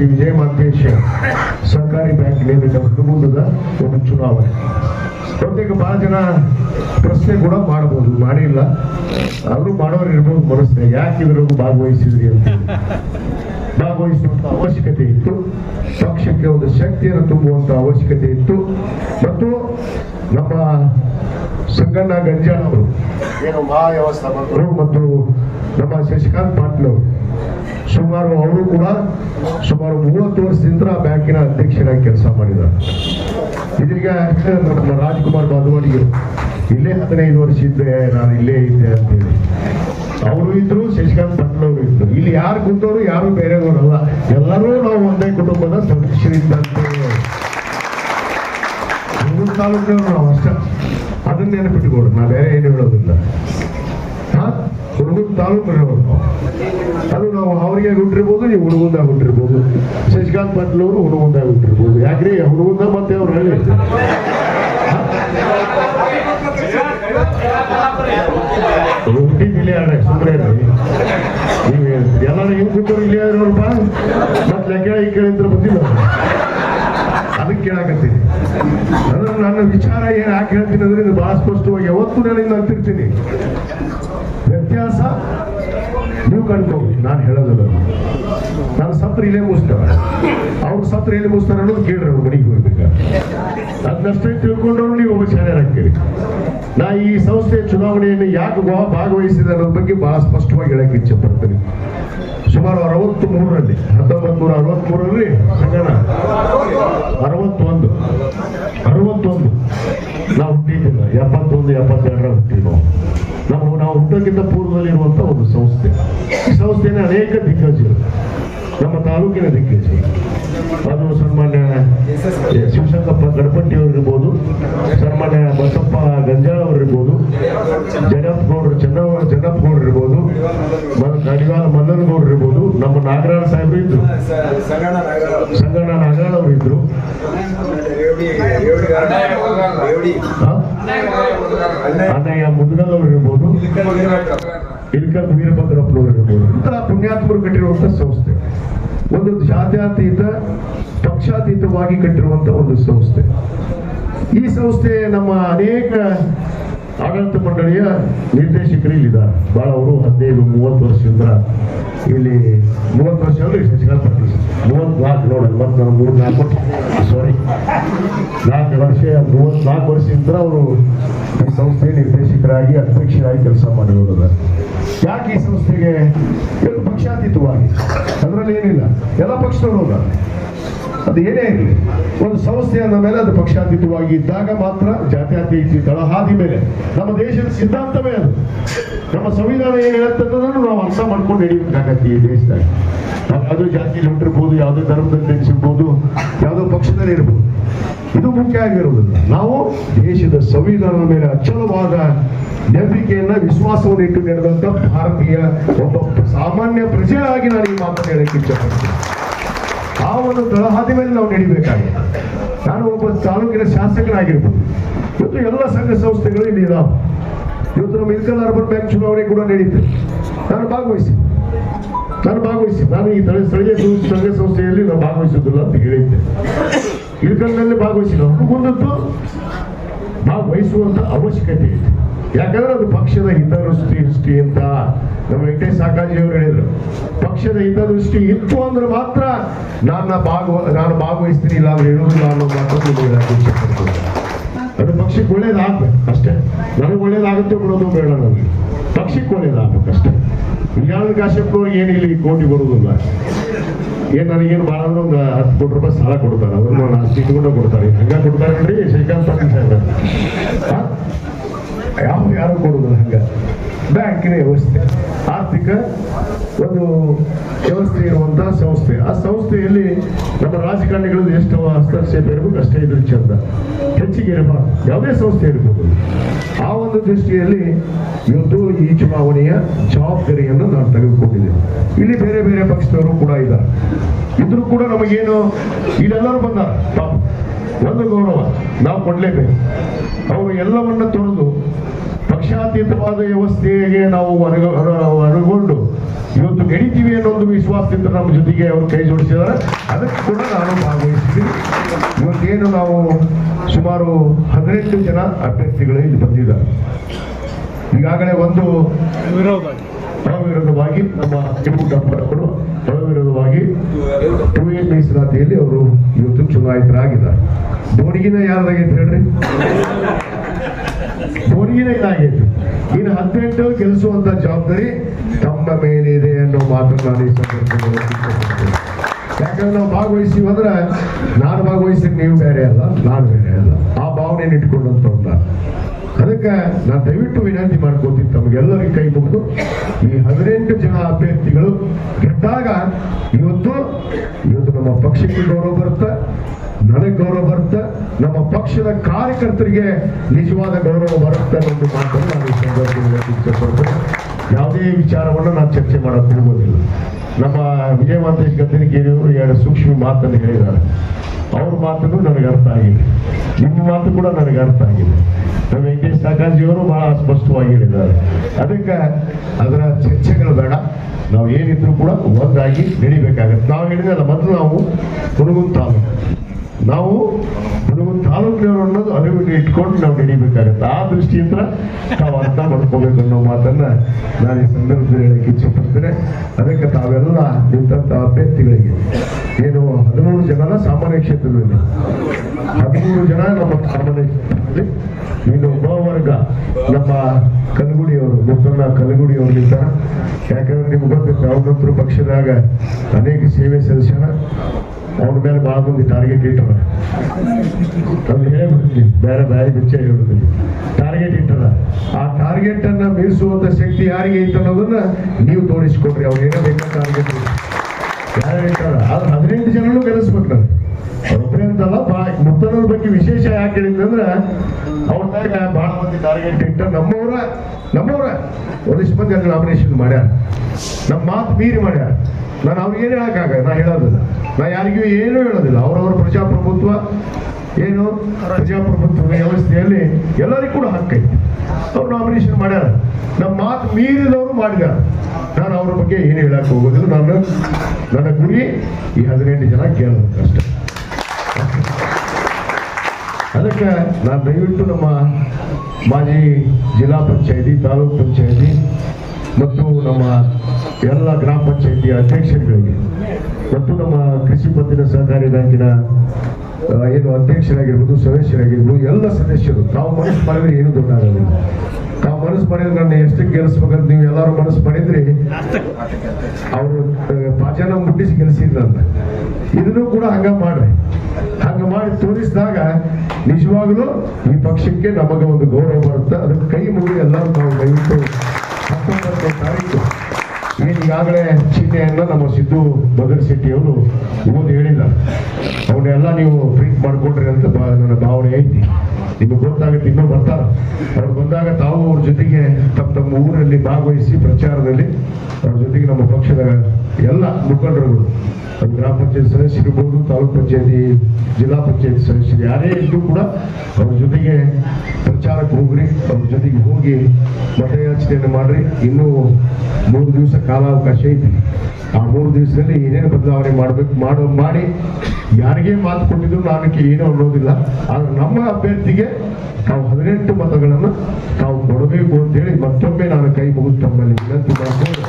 ಶ್ರೀ ವಿಜಯ ಮಾಂತೇಶ ಸರ್ಕಾರಿ ಬ್ಯಾಂಕ್ ನೇಮಿತ ಮುಂದದ ಒಂದು ಚುನಾವಣೆ. ಬಹುತೇಕ ಭಾಳ ಜನ ಪ್ರಶ್ನೆ ಕೂಡ ಮಾಡಬಹುದು ಮಾಡಿಲ್ಲ. ಆದರೂ ಮಾಡೋರು ಇರ್ಬೋದು ಮನಸ್ಸಿನ ಯಾಕೆ ಇದ್ರಾಗೂ ಭಾಗವಹಿಸಿದ್ರಿ ಅಂತ ಭಾಗವಹಿಸುವಂತ ಅವಶ್ಯಕತೆ ಇತ್ತು. ಪಕ್ಷಕ್ಕೆ ಒಂದು ಶಕ್ತಿಯನ್ನು ತುಂಬುವಂತ ಅವಶ್ಯಕತೆ ಇತ್ತು. ಮತ್ತು ನಮ್ಮ ಸಂಗಣ್ಣ ಗಂಜಾಳ್ ಅವರು ಏನು ಮಹಾವ್ಯವಸ್ಥಾಪಕರು ಮತ್ತು ನಮ್ಮ ಶಶಿಕಾಂತ್ ಪಾಟೀಲ್ ಅವರು ಸುಮಾರು ಅವರು ಕೂಡ ಸುಮಾರು ಮೂವತ್ತು ವರ್ಷದಿಂದ ಬ್ಯಾಂಕಿನ ಅಧ್ಯಕ್ಷರಾಗಿ ಕೆಲಸ ಮಾಡಿದ್ದಾರೆ. ಇದೀಗ ನಮ್ಮ ರಾಜ್ಕುಮಾರ್ ಬಾದವಾಡಿಗೆ ಇಲ್ಲೇ ಹದಿನೈದು ವರ್ಷ ಇದ್ದೆ ನಾನು ಇಲ್ಲೇ ಇದ್ದೆ ಅಂತೇಳಿ. ಅವರು ಇದ್ರು, ಶಶಿಕಾಂತ್ ಪಟ್ಲ ಅವರು ಇದ್ರು. ಇಲ್ಲಿ ಯಾರು ಕುಂತವ್ರು, ಯಾರು ಬೇರೆಯವರಲ್ಲ ಎಲ್ಲರೂ ನಾವು ಒಂದೇ ಕುಟುಂಬದ ಸದಸ್ಯರಿದ್ದಂತೆ ತಾಲೂಕಿನವರು ನಾವು ಅಷ್ಟ. ಅದನ್ನ ನೆನಪಿಟ್ಕೊಡು ನಾ ಬೇರೆ ಏನು ಹೇಳೋದಿಲ್ಲ. ಹುಡುಗನ ತಾಲೂಕು ಅದು ನಾವು ಅವರಿಗೆ ಹುಟ್ಟಿರ್ಬೋದು ನೀವು ಹುಡುಗಂದಾಗ ಹುಟ್ಟಿರ್ಬೋದು ಶಶಿಕಾಂತ್ ಪಾಟೀಲ್ ಅವರು ಹುಡುಗಂದಾಗ ಹುಟ್ಟಿರ್ಬೋದು ಯಾಕ್ರಿ? ಹುಡುಗಂದ ಮತ್ತೆ ಅವ್ರು ಹೇಳಿ. ಹುಟ್ಟಿ ಇಲ್ಲಿ ಆಡ ಸುಮ್ಮನೆ ನೀವು ಎಲ್ಲ ಹಿಂಗ್ ಕೂತವ್ರು ಇಲ್ಲಿ ಮತ್ತೆ ನನ್ನ ವಿಚಾರ ಏನ್ ಯಾಕೆ ಹೇಳ್ತೀನಿ ಅಂದ್ರೆ ಬಹಳ ಸ್ಪಷ್ಟವಾಗಿ ಯಾವತ್ತೂ ನಾನು ಇನ್ನು ಅಂತಿರ್ತೀನಿ ವ್ಯತ್ಯಾಸ ನೀವು ಕಂಡ್ಕೋಗಿ ನಾನು ಹೇಳೋದಲ್ಲ. ನಾನು ಸತ್ರ ಇಲ್ಲೇ ಮುಗಿಸ್ತಾರೆ ಅವ್ರು ಸತ್ರ ಇಲ್ಲೇ ಮುಗಿಸ್ತಾರೆ ಅನ್ನೋದು ಕೇಳ್ರಿ ಅವ್ರು ಮನೆಗೆ ಹೋಗ್ಬೇಕು? ಅದನ್ನಷ್ಟೇ ತಿಳ್ಕೊಂಡ್ರು ನೀವು ಒಬ್ಬ ಶಾಲೆಯಾಗ್ತೀರಿ ನಾ ಈ ಸಂಸ್ಥೆಯ ಚುನಾವಣೆಯನ್ನು ಯಾಕೆ ಭಾಗವಹಿಸಿದೆ ಅನ್ನೋದ್ರ ಬಗ್ಗೆ ಬಹಳ ಸ್ಪಷ್ಟವಾಗಿ ಹೇಳಕ್ಕೆ ಇಚ್ಛೆ ಪಡ್ತೀನಿ ಸುಮಾರು ಅರವತ್ತು ಮೂರರಲ್ಲಿ ಹತ್ತೊಂಬತ್ತು ನೂರ ಅರವತ್ಮೂರರಲ್ಲಿ ಸಂಗಣ. ಅರವತ್ತೊಂದು. ಅರವತ್ತೊಂದು. ನಾವು ಹುಟ್ಟಿದ್ದಿಲ್ಲ. ಎಪ್ಪತ್ತೊಂದು, ಎಪ್ಪತ್ತೆರಡರ ಹುಟ್ಟಿವಿ ನಾವು ನಾವು ನಾವು ಹುಟ್ಟೋಕ್ಕಿಂತ ಪೂರ್ವದಲ್ಲಿ ಇರುವಂತ ಒಂದು ಸಂಸ್ಥೆ. ಈ ಸಂಸ್ಥೆನ ಅನೇಕ ದಿಗ್ಗಜರು ನಮ್ಮ ತಾಲೂಕಿನ ದಿಗ್ಗಜರು. ಅದು ಸನ್ಮಾನ್ಯ ಶಿವಶಂಕರಪ್ಪ ಗಣಪತಿ ಅವರಿರ್ಬೋದು ಸನ್ಮಾನ್ಯ ಬಸಪ್ಪ ಗಂಜಾಳ ಅವರಿರ್ಬೋದು ಜಗಪ್ಪ ಗೌಡರು ಚನ್ನವ ಇರ್ಬೋದು ಮ- ಮಲ್ಲನಗೌಡರು ಮಲ್ಲನ್ ಇರ್ಬೋದು ನಮ್ಮ ನಾಗರಾಜ ಸಾಹೇಬರು ಇದ್ರು. ಸಂಗಣ್ಣ ನಾಗರಾಳ್ ಅವರು ಇದ್ರು. ಅಣ್ಣಯ್ಯ ಮುದ್ಗಲ್ ಅವರು ಇರ್ಬೋದು. ಇಲ್ಕರ್ ವೀರಭದ್ರಪ್ಪನವರು ಇರ್ಬೋದು. ಇಂತಹ ಪುಣ್ಯಾತ್ಮರು ಕಟ್ಟಿರುವಂತ ಸಂಸ್ಥೆ. ಒಂದು ಜಾತ್ಯಾತೀತ, ಪಕ್ಷಾತೀತವಾಗಿ ಕಟ್ಟಿರುವಂತ ಒಂದು ಸಂಸ್ಥೆ. ಈ ಸಂಸ್ಥೆ ನಮ್ಮ ಅನೇಕ ಆಡಳಿತ ಮಂಡಳಿಯ ನಿರ್ದೇಶಕರು ಇಲ್ಲಿದ್ದಾರೆ. ಬಹಳ ಅವರು ಹದಿನೈದು, ಮೂವತ್ತು ವರ್ಷದಿಂದ ಇಲ್ಲಿ ಮೂವತ್ತು ವರ್ಷ ಅಂದ್ರೆ ಶಶಿಕಾಂತ್ ಪಾಟೀಲ್ ನೋಡಿ ಮೂರು ನಾಲ್ಕು ನಾಲ್ಕು ವರ್ಷ ಮೂವತ್ನಾಲ್ಕು ವರ್ಷದಿಂದ ಅವರು ಈ ಸಂಸ್ಥೆಯ ನಿರ್ದೇಶಕರಾಗಿ, ಅಧ್ಯಕ್ಷರಾಗಿ ಕೆಲಸ ಮಾಡಿರೋದ ಯಾಕೆ ಈ ಸಂಸ್ಥೆಗೆ? ಪಕ್ಷಾತೀತವಾಗಿ. ಅದರಲ್ಲಿ ಏನಿಲ್ಲ. ಎಲ್ಲ ಪಕ್ಷದವರು ಅದ ಏನೇ ಇರಲಿ, ಒಂದು ಸಂಸ್ಥೆ ನಮ್ಮ ಮೇಲೆ ಅದು ಪಕ್ಷಾತೀತವಾಗಿ ಇದ್ದಾಗ ಮಾತ್ರ ಜಾತ್ಯತೀತ ತಳಹಾದಿ ಮೇಲೆ, ನಮ್ಮ ದೇಶದ ಸಿದ್ಧಾಂತವೇ ಅದು. ನಮ್ಮ ಸಂವಿಧಾನ ಏನು ಹೇಳುತ್ತೆ ಅನ್ನೋದನ್ನು ನಾವು ಅರ್ಥ ಮಾಡ್ಕೊಂಡು ಹಿಡಿಯಬೇಕಾಗತ್ತೆ ಈ ದೇಶದಾಗ ನಾವು ಯಾವುದೋ ಜಾತಿಯಲ್ಲಿ ಹೊಂಟಿರ್ಬೋದು ಯಾವುದೋ ಧರ್ಮದಲ್ಲಿ ನೆನೆಸಿರ್ಬೋದು ಯಾವುದೋ ಪಕ್ಷದಲ್ಲಿ ಇರ್ಬೋದು. ಇದು ಮುಖ್ಯ ಆಗಿರುವುದಿಲ್ಲ ನಾವು ದೇಶದ ಸಂವಿಧಾನದ ಮೇಲೆ ಅಚಲವಾದ ನಂಬಿಕೆಯನ್ನ, ವಿಶ್ವಾಸವನ್ನು ಇಟ್ಟು ನಡೆದಂತ ಭಾರತೀಯ ಒಬ್ಬ ಸಾಮಾನ್ಯ ಪ್ರಜೆಯಾಗಿ ನಾನು ಈ ಮಾತನ್ನು ಹೇಳಕ್ಕೆ ಆ ಒಂದು ತಳಹಾದಿ ಮೇಲೆ ನಾವು ನಡಿಬೇಕಾಗಿದೆ. ನಾನು ಒಬ್ಬ ತಾಲೂಕಿನ ಶಾಸಕನಾಗಿರ್ಬೋದು. ಇವತ್ತು ಎಲ್ಲ ಸಂಘ ಸಂಸ್ಥೆಗಳು ಇಲ್ಲಿ ಇದಾವೆ. ಇವತ್ತು ನಮ್ಮ ಇಲ್ಕಲ್ ಅರ್ಬನ್ ಬ್ಯಾಂಕ್ ಚುನಾವಣೆ ಕೂಡ ನಡೀತು ನಾನು ಭಾಗವಹಿಸಿ. ನಾನು ಭಾಗವಹಿಸಿ. ನಾನು ಈ ಸ್ಥಳೀಯ ಸಂಘ ಸಂಸ್ಥೆಯಲ್ಲಿ ನಾನು ಭಾಗವಹಿಸೋದಿಲ್ಲ ಅಂತ ಹೇಳಿದ್ದೆ. ಇಲ್ಕಲ್ನಲ್ಲಿ ನಾವು ಮುಂದದ್ದು ಭಾಗವಹಿಸುವಂತ ಅವಶ್ಯಕತೆ ಇದೆ. ಯಾಕಂದ್ರೆ ಅದು ಪಕ್ಷದ ಹಿತದೃಷ್ಟಿ, ದೃಷ್ಟಿ ಅಂತ ನಮ್ಮ ವೆಂಕಟೇಶ್ ಸಾಕಾಜಿ ಅವರು ಹೇಳಿದ್ರು, ಪಕ್ಷದ ಹಿತದೃಷ್ಟಿ ಇತ್ತು ಅಂದ್ರೆ ಮಾತ್ರ ನಾನು ಭಾಗವ ನಾನು ಭಾಗವಹಿಸ್ತೀನಿ, ಇಲ್ಲ ಅವ್ರು ಹೇಳುವುದು ಅನ್ನೋ ಇಷ್ಟಪಡ್ತೀನಿ. ಅದು ಪಕ್ಷಕ್ಕೆ ಒಳ್ಳೇದಾಗ್ಬೇಕು ಅಷ್ಟೇ. ನನಗೆ ಒಳ್ಳೇದಾಗುತ್ತೆ ಬಿಡೋದು ಬೇಡ ನನಗೆ. ಪಕ್ಷಕ್ಕೆ ಒಳ್ಳೇದಾಗ್ಬೇಕು ಅಷ್ಟೇ. ವಿಜ್ಞಾನ ಕಾಶ್ಯಪ್ನವ್ರಿಗೆ ಏನಿಲ್ಲ ಈ ಕೋಟಿ ಬರುವುದಿಲ್ಲ ಏನು ನನಗೇನು ಭಾಳ ಅಂದ್ರೆ ಒಂದು ಹತ್ತು ಕೋಟಿ ರೂಪಾಯಿ ಸಾಲ ಕೊಡ್ತಾರೆ. ಅದನ್ನು ನಾನು ಇಟ್ಕೊಂಡು ಕೊಡ್ತಾರೆ. ಹಂಗ ಕೊಡ್ತಾರೆ ನೋಡಿ ಶ್ರೀಕಾಂತ್ ಪಾಟೀಲ್ ಸಾಹೇಬ್? ಯಾವ ಯಾರು ಕೊಡೋದಿಲ್ಲ ಹಂಗ? ಬ್ಯಾಂಕಿನ ವ್ಯವಸ್ಥೆ. ಆರ್ಥಿಕ ಒಂದು ವ್ಯವಸ್ಥೆ ಇರುವಂತಹ ಸಂಸ್ಥೆ ಆ ಸಂಸ್ಥೆಯಲ್ಲಿ ನಮ್ಮ ರಾಜಕಾರಣಿಗಳು ಎಷ್ಟು ಹಸ್ತಕ್ಷೇಪ ಇರಬೇಕು, ಅಷ್ಟೇ ಇದ್ರ ಚಂದ ಹೆಚ್ಚಿಗೆ ಇರಬಾರ್ದು ಯಾವುದೇ ಸಂಸ್ಥೆ ಇರಬಹುದು ಆ ಒಂದು ದೃಷ್ಟಿಯಲ್ಲಿ ಇವತ್ತು ಈ ಚುನಾವಣೆಯ ಜವಾಬ್ದಾರಿಯನ್ನು ನಾನು ತೆಗೆದುಕೊಂಡಿದ್ದೇನೆ. ಇಲ್ಲಿ ಬೇರೆ ಬೇರೆ ಪಕ್ಷದವರು ಕೂಡ ಇದ್ದಾರೆ. ಇದ್ರು ಕೂಡ ನಮಗೇನು, ಇಲ್ಲೆಲ್ಲರೂ ಬಂದ ಒಂದು ಗೌರವ, ನಾವು ಕೊಡಲೇಬೇಕು. ಅವರು ಎಲ್ಲವನ್ನ ತೊರೆದು ಪಕ್ಷಾತೀತವಾದ ವ್ಯವಸ್ಥೆಗೆ ನಾವು ಅನು- ಅನುಗೊಂಡು ಇವತ್ತು ನಡೀತೀವಿ ಅನ್ನೋ ಒಂದು ವಿಶ್ವಾಸದಿಂದ ನಮ್ಮ ಜೊತೆಗೆ ಅವರು ಕೈ ಜೋಡಿಸಿದ್ದಾರೆ. ಅದಕ್ಕೆ ಕೂಡ ನಾನು ಭಾಗವಹಿಸ್ತೀನಿ. ಇವತ್ತೇನು ನಾವು ಸುಮಾರು ಹದಿನೆಂಟು ಜನ ಅಭ್ಯರ್ಥಿಗಳು ಇಲ್ಲಿ ಬಂದಿದ್ದಾರೆ. ಈಗಾಗಲೇ ಒಂದು ಅವಿರೋಧವಾಗಿ ನಮ್ಮ ಯಡಿಯೂರಪ್ಪನವರು ಅವಿರೋಧವಾಗಿ ಟು ಎ ಮೀಸಲಾತಿಯಲ್ಲಿ ಅವರು ಇವತ್ತು ಚುನಾಯಿತರಾಗಿದ್ದಾರೆ. ಯಾರಾಗಿ ಅಂತ ಹೇಳ್ರಿ? ಬೋಣಿಗಿನ ಇದಾಗೈತೆ ಇನ್ನು ಹದಿನೆಂಟು ಗೆಲ್ಲಿಸುವಂತ ಜವಾಬ್ದಾರಿ ತಮ್ಮ ಮೇಲಿದೆ ಅನ್ನೋ ಮಾತನ್ನು ನಾನು ಈ ಸಂದರ್ಭದಲ್ಲಿ ಯಾಕಂದ್ರೆ ನಾವು ಭಾಗವಹಿಸ್ತೀವಿ ಅಂದ್ರೆ ನಾನು ಭಾಗವಹಿಸಿದ್ರೆ ನೀವು ಬೇರೆ ಅಲ್ಲ, ನಾನು ಬೇರೆ ಅಲ್ಲ. ಆ ಭಾವನೆಯನ್ನು ಇಟ್ಕೊಂಡಂತ ಅದಕ್ಕೆ ನಾನು ದಯವಿಟ್ಟು ವಿನಂತಿ ಮಾಡ್ಕೋತೀನಿ ತಮಗೆಲ್ಲರಿಗೂ ಕೈ ಮುಗಿದು, ಈ ಹದಿನೆಂಟು ಜನ ಅಭ್ಯರ್ಥಿಗಳು ಗೆದ್ದಾಗ ಇವತ್ತು ಇವತ್ತು ನಮ್ಮ ಪಕ್ಷಕ್ಕೆ ಗೌರವ ಬರುತ್ತೆ. ನನಗೆ ಗೌರವ ಬರುತ್ತೆ, ನಮ್ಮ ಪಕ್ಷದ ಕಾರ್ಯಕರ್ತರಿಗೆ ನಿಜವಾದ ಗೌರವ ಬರುತ್ತೆ ಅನ್ನೋ ಮಾತನ್ನು ನಾನು ಸಂದರ್ಭದಲ್ಲಿ ಯಾವುದೇ ವಿಚಾರವನ್ನು ನಾನು ಚರ್ಚೆ ಮಾಡೋಕೆ ಹೋಗೋದಿಲ್ಲ. ನಮ್ಮ ವಿಜಯವಂತೇಶ್ ಗದ್ದರಿಗೇರಿಯವರು ಎರಡು ಸೂಕ್ಷ್ಮ ಮಾತನ್ನು ಹೇಳಿದ್ದಾರೆ. ಅವ್ರ ಮಾತನ್ನು ನನಗೆ ಅರ್ಥ ಆಗಿದೆ. ನಿಮ್ಮ ಮಾತು ಕೂಡ ನನಗೆ ಅರ್ಥ ಆಗಿದೆ. ನಮ್ಮ ವೆಂಕಟೇಶ್ ಸಾಕಾಜಿಯವರು ಬಹಳ ಸ್ಪಷ್ಟವಾಗಿ ಹೇಳಿದ್ದಾರೆ. ಅದಕ್ಕೆ ಅದರ ಚರ್ಚೆಗಳು ಬೇಡ. ನಾವು ಏನಿದ್ರು ಕೂಡ ಒಂದಾಗಿ ನಡಿಬೇಕಾಗತ್ತೆ. ನಾವು ಹೇಳಿದಲ್ಲ ಮೊದಲು ನಾವು ಹುಡುಗನ್ ನಾವು ಹುಡುಗನ್ ತಾಲೂಕಿನವರು ಅನ್ನೋದು ಅರಿವಿಗೆ ಇಟ್ಕೊಂಡು ನಾವು ನಡಿಬೇಕಾಗತ್ತೆ. ಆ ದೃಷ್ಟಿಯಿಂದ ನಾವು ಅರ್ಥ ಮಾಡ್ಕೋಬೇಕು ಅನ್ನೋ ಮಾತನ್ನ ನಾನು ಈ ಸಂದರ್ಭದಲ್ಲಿ ಹೇಳಕ್ಕೆ ಇಚ್ಛೆಪಡ್ತೇನೆ. ಅದಕ್ಕೆ ತಾವೆಲ್ಲ ನಿಂತಹ ಅಭ್ಯರ್ಥಿಗಳಿಗೆ ಏನು ಹದಿಮೂರು ಜನ ಸಾಮಾನ್ಯ ಕ್ಷೇತ್ರದಲ್ಲಿ. ಹದಿಮೂರು ಜನ ನಮ್ಮ ಸಾಮಾನ್ಯ ಕ್ಷೇತ್ರದಲ್ಲಿ. ಇನ್ನು ಉಪವರ್ಗ ನಮ್ಮ ಕಲಗುಡಿಯವರು ಮುತ್ತಣ್ಣ ಕಲಗುಡಿಯವರು ಇದ್ದಾರೆ ಯಾಕಂದ್ರೆ ನಿಮ್ಗೆ ಗೊತ್ತಿತ್ತು ಅವ್ರನ್ನಂತರೂ ಪಕ್ಷದಾಗ ಅನೇಕ ಸೇವೆ ಸಲ್ಲಿಸ್ಯಾರ. ಅವ್ರ ಮೇಲೆ ಭಾಳ ಮಂದಿ ಟಾರ್ಗೆಟ್ ಇಟ್ಟರ ನಾನು ಹೇಳ್ಬಿಡ್ತೀನಿ ಬೇರೆ ಬೇರೆ ಬಿಚ್ಚ ಹೇಳುದಿಲ್ಲ ಟಾರ್ಗೆಟ್ ಇಟ್ಟರ ಆ. ಟಾರ್ಗೆಟ್ ಅನ್ನ ಮೀರಿಸುವಂತ ಶಕ್ತಿ ಯಾರಿಗೆ ಐತೆ ಅನ್ನೋದನ್ನ ನೀವು ತೋರಿಸ್ಕೊಡ್ರಿ, ಅವ್ರು ಏನೋ ಬೇಕಾ ಟಾರ್ಗೆಟ್ ಯಾರು ಇಟ್ಟಾರ ಆದ್ರೆ ಹದಿನೆಂಟು ಜನನು ಗೆಲ್ಲಿಸ್ಬೇಕು ನಾನು ಒಬ್ಬರೇ ಅಂತಲ್ಲ ಭಾಳ ಬಗ್ಗೆ ವಿಶೇಷ ಯಾಕೆ ಹೇಳಿದ್ರೆ ಅಂದ್ರೆ ಅವ್ರದಾಗ ಬಹಳ ಮಂದಿ ಟಾರ್ಗೆಟ್ ಇಟ್ಟ ನಮ್ಮವ್ರ ನಮ್ಮವ್ರ. ಒಂದಿಷ್ಟು ಮಂದಿ ಅಲ್ಲಿ ನಾಮಿನೇಷನ್ ಮಾಡ್ಯಾರ. ನಮ್ಮ ಮಾತು ಮೀರಿ ಮಾಡ್ಯಾರ. ನಾನು ಅವ್ರಿಗೆ ಏನು ಹೇಳಕ್ಕಾಗ ನಾ ಹೇಳೋದಿಲ್ಲ. ನಾ ಯಾರಿಗೂ ಏನೂ ಹೇಳೋದಿಲ್ಲ. ಅವರವರ ಪ್ರಜಾಪ್ರಭುತ್ವ ಏನು? ಪ್ರಜಾಪ್ರಭುತ್ವ ವ್ಯವಸ್ಥೆಯಲ್ಲಿ ಎಲ್ಲರಿಗೂ ಕೂಡ ಹಕ್ಕೈತಿ ಅವ್ರು ನಾಮಿನೇಷನ್ ಮಾಡ್ಯಾರ. ನಮ್ಮ ಮಾತು ಮೀರಿದವರು ಮಾಡಿದಾರ. ನಾನು ಅವ್ರ ಬಗ್ಗೆ ಏನು ಹೇಳಕ್ ಹೋಗೋದಿಲ್ಲ. ನಾನು ನನ್ನ ಗುರಿ ಈ ಹದಿನೆಂಟು ಜನ ಕೇಳೋದಕ್ಕಷ್ಟೇ ಅದಕ್ಕೆ ನಾನು ದಯವಿಟ್ಟು ನಮ್ಮ ಮಾಜಿ ಜಿಲ್ಲಾ ಪಂಚಾಯತಿ ತಾಲೂಕು ಪಂಚಾಯತಿ ಮತ್ತು ನಮ್ಮ ಎಲ್ಲ ಗ್ರಾಮ ಪಂಚಾಯತಿ ಅಧ್ಯಕ್ಷರುಗಳಿಗೆ ಮತ್ತು ನಮ್ಮ ಕೃಷಿ ಪತ್ತಿನ ಸಹಕಾರಿ ಬ್ಯಾಂಕಿನ ಏನು ಅಧ್ಯಕ್ಷರಾಗಿರ್ಬೋದು, ಸದಸ್ಯರಾಗಿರ್ಬೋದು, ಎಲ್ಲ ಸದಸ್ಯರು, ತಾವು ಮನಸ್ಸು ಮಾಡಿದ್ರೆ ಏನು ದೊಡ್ಡದಾಗಲಿಲ್ಲ ತಾವು ಮನಸ್ಸು ಮಾಡಿದ್ರೆ ನನ್ನ ಎಷ್ಟಕ್ಕೆ ಗೆಲ್ಲಿಸ್ಬೇಕಂತ ನೀವು ಎಲ್ಲರೂ ಮನಸ್ಸು ಮಾಡಿದ್ರಿ, ಅವರು ಪಾಚನ ಮುಟ್ಟಿಸಿ ಗೆಲ್ಲಿಸಿದ್ರಂತ. ಇದನ್ನು ಕೂಡ ಹಂಗ ಮಾಡ್ರಿ. ಹಂಗ ಮಾಡಿ ತೋರಿಸಿದಾಗ, ನಿಜವಾಗ್ಲೂ ಈ ಪಕ್ಷಕ್ಕೆ ನಮಗೆ ಒಂದು ಗೌರವ ಬರುತ್ತೆ. ಅದಕ್ಕೆ ಕೈ ಮುಗಿ ಎಲ್ಲರೂ ನಾವು ದಯವಿಟ್ಟು ಈಗಾಗಲೇ ಚಿಹ್ನೆಯನ್ನ ನಮ್ಮ ಸಿದ್ದು ಬದರ್ ಶೆಟ್ಟಿಯವರು ಓದಿ ಹೇಳಿಲ್ಲ ಅವನ್ನೆಲ್ಲ ನೀವು ಪ್ರಿಂಟ್ ಮಾಡ್ಕೊಂಡ್ರಿ ಅಂತ ನನ್ನ ಭಾವನೆ ಐತಿ. ನಿಮಗೆ ಗೊತ್ತಾಗುತ್ತೆ, ಇನ್ನೂ ಬರ್ತಾರ. ಅವ್ರು ಬಂದಾಗ ತಾವು ಅವ್ರ ಜೊತೆಗೆ ತಮ್ಮ ತಮ್ಮ ಊರಲ್ಲಿ ಭಾಗವಹಿಸಿ ಪ್ರಚಾರದಲ್ಲಿ ಅವ್ರ ಜೊತೆಗೆ ನಮ್ಮ ಪಕ್ಷದ ಎಲ್ಲ ಮುಖಂಡರುಗಳು ಗ್ರಾಮ ಪಂಚಾಯತ್ ಸದಸ್ಯರಿರ್ಬೋದು ತಾಲೂಕ್ ಪಂಚಾಯತಿ, ಜಿಲ್ಲಾ ಪಂಚಾಯತ್ ಸದಸ್ಯರು ಯಾರೇ ಇದ್ರೂ ಕೂಡ ಅವ್ರ ಜೊತೆಗೆ ಪ್ರಚಾರಕ್ಕೆ ಹೋಗ್ರಿ, ಅವ್ರ ಜೊತೆಗೆ ಹೋಗಿ ಮತಯಾಚನೆಯನ್ನು ಮಾಡ್ರಿ. ಇನ್ನೂ ಮೂರು ದಿವಸ ಕಾಲಾವಕಾಶ ಐತಿ. ಆ ಮೂರು ದಿವಸದಲ್ಲಿ ಏನೇನು ಬದಲಾವಣೆ ಮಾಡ್ಬೇಕು, ಮಾಡೋ, ಮಾಡಿ ಯಾರಿಗೆ ಮಾತು ಕೊಟ್ಟಿದ್ರು ನಾನಕ್ಕೆ ಏನೂ ಅನ್ನೋದಿಲ್ಲ. ಆದರೆ ನಮ್ಮ ಅಭ್ಯರ್ಥಿಗೆ ನಾವು ಹದಿನೆಂಟು ಮತಗಳನ್ನು ನಾವು ಕೊಡಬೇಕು ಅಂತೇಳಿ ಮತ್ತೊಮ್ಮೆ ನಾನು ಕೈ ಮುಗಿದು ತಮ್ಮಲ್ಲಿ ವಿನಂತಿ ಮಾಡ್ಕೊಂಡು